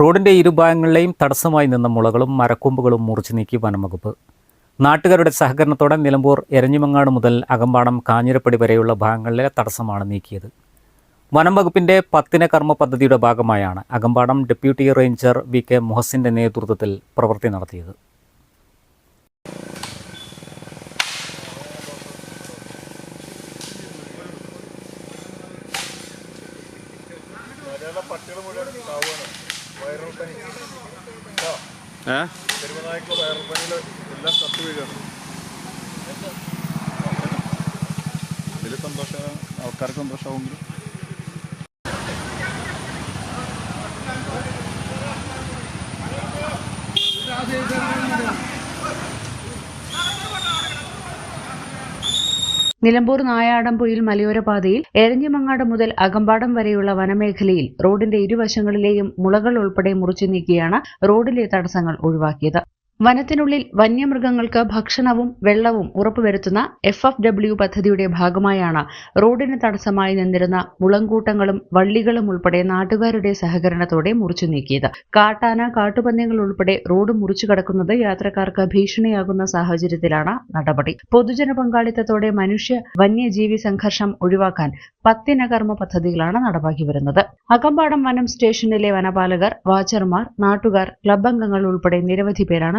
റോഡിന്റെ ഇരുഭാഗങ്ങളിലെയും തടസ്സമായി നിന്ന മുളകളും മരക്കൊമ്പുകളും മുറിച്ചു നീക്കി വനംവകുപ്പ്. നാട്ടുകാരുടെ സഹകരണത്തോടെ നിലമ്പൂർ എരഞ്ഞിമങ്ങാട് മുതൽ അകമ്പാടം കാഞ്ഞിരപ്പടി വരെയുള്ള ഭാഗങ്ങളിലെ തടസ്സമാണ് നീക്കിയത്. വനം വകുപ്പിന്റെ പത്തിന കർമ്മ പദ്ധതിയുടെ ഭാഗമായാണ് Akampadam deputy ranger V K മുഹസിന്റെ നേതൃത്വത്തിൽ പ്രവൃത്തി നടത്തിയത്. ഇതിൽ സന്തോഷം ആൾക്കാർക്ക് സന്തോഷമാവുമെങ്കിലും നിലമ്പൂർ നായാടംപൊയിൽ മലയോര പാതയിൽ എരഞ്ഞിമങ്ങാട് മുതൽ അകമ്പാടം വരെയുള്ള വനമേഖലയിൽ റോഡിന്റെ ഇരുവശങ്ങളിലെയും മുളകൾ ഉൾപ്പെടെ മുറിച്ചു നീക്കിയാണ് റോഡിലെ തടസ്സങ്ങൾ ഒഴിവാക്കിയത്. വനത്തിനുള്ളിൽ വന്യമൃഗങ്ങൾക്ക് ഭക്ഷണവും വെള്ളവും ഉറപ്പുവരുത്തുന്ന എഫ് എഫ് ഡബ്ല്യു പദ്ധതിയുടെ ഭാഗമായാണ് റോഡിന് തടസ്സമായി നിന്നിരുന്ന മുളങ്കൂട്ടങ്ങളും വള്ളികളും ഉൾപ്പെടെ നാട്ടുകാരുടെ സഹകരണത്തോടെ മുറിച്ചു നീക്കിയത്. കാട്ടാന കാട്ടുപന്നികൾ ഉൾപ്പെടെ റോഡ് മുറിച്ചു കടക്കുന്നത് യാത്രക്കാർക്ക് ഭീഷണിയാകുന്ന സാഹചര്യത്തിലാണ് നടപടി. പൊതുജന പങ്കാളിത്തത്തോടെ മനുഷ്യ വന്യജീവി സംഘർഷം ഒഴിവാക്കാൻ പത്തിന കർമ്മ പദ്ധതികളാണ് നടപ്പാക്കി വരുന്നത്. അകമ്പാടം വനം സ്റ്റേഷനിലെ വനപാലകർ വാച്ചർമാർ നാട്ടുകാർ ക്ലബ് അംഗങ്ങൾ ഉൾപ്പെടെ നിരവധി പേരാണ്